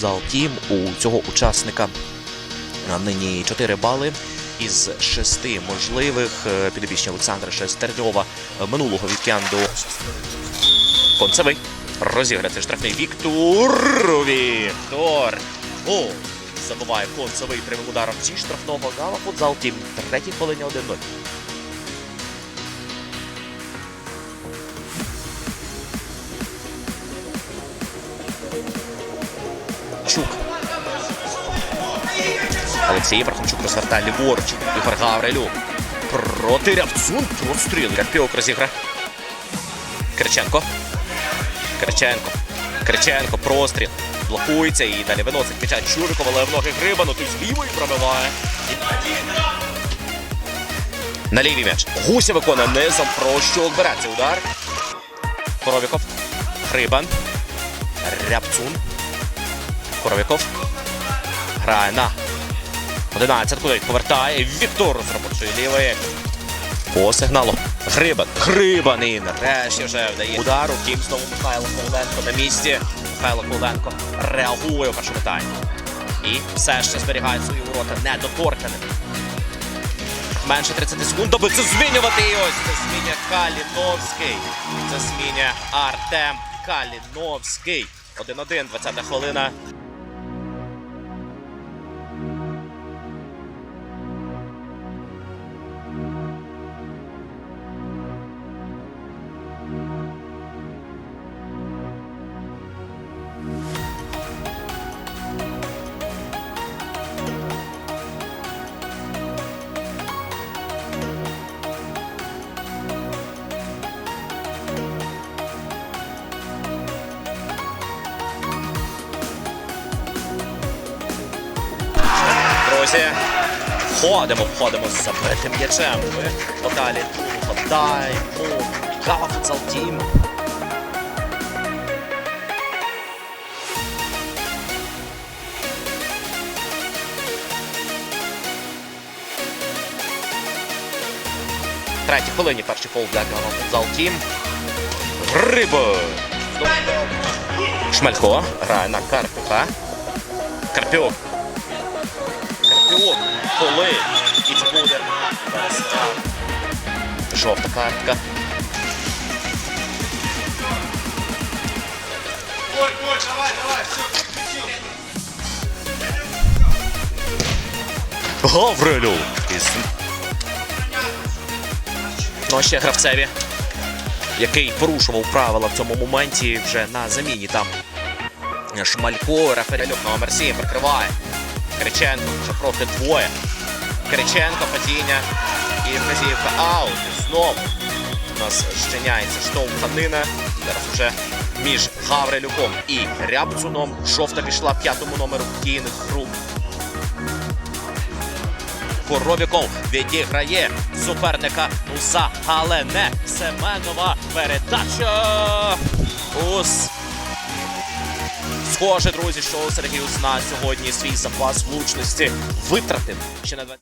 футзал тім у цього учасника нині 4 бали із 6 можливих. Е, Підопічні Олександра Шестерньова е, минулого вікенду. Концевий. Розіграти штрафний Віктор. Віктор. О! Забиває концевий прямим ударом зі штрафного гала футзал тім. Третій хвилині 1-0. Чук. Олексій Пархомчук розвертає ліворуч. Ігор Гаврилюк. Проти Рябцун. Простріл. Карпіок розігра. Кириченко. Кириченко. Кириченко. Простріл. Блокується і далі виносить м'яча Чуриков, але в ноги Грибану. Тут з лівої пробиває. На лівій м'яч. Гуся виконує низом. Прощук бере цей удар. Коровіков. Грибан. Рябцун. Коровіков. Грає на 11 куди повертає. Віктор з робочої лівої. По сигналу. Грибан. Грибан і нарешті вже вдає удару. Втім, знову Михайло Коваленко на місці. Михайло Коваленко реагує у першому таймі. І все ще зберігає свої ворота недоторканим. Менше 30 секунд, аби це змінювати. І ось це змінює Каліновський. Це змінює Артем Каліновський. 1-1, 20 хвилина. Друзі, входимо, входимо з забитим м'ячем. Ми подалі. Кава футзал тім. Третій хвилині перший фол для Кава футзал тім. Гриба. Шмалько грає на Карпюка. Карпюк Карпіон, коли і чи буде зараз жовта картка. Ой, ой, давай, давай, все. Гаврилю! Ну, а ще гравцеві, який порушував правила в цьому моменті вже на заміні там. Шмалько, Рафаелюк номер 7 прикриває. Криченко вже проти двоє. Криченко, падіння і вказівка аут. І знову у нас щиняється штовханина. Зараз вже між Гаврилюком і Рябцуном. Жовта пішла п'ятому номеру кійних груп. Коровіков відіграє суперника Уса, але не Семенова передача. Ус. Схоже, друзі, що Сергій Усна сьогодні свій запас влучності витратив ще на 20.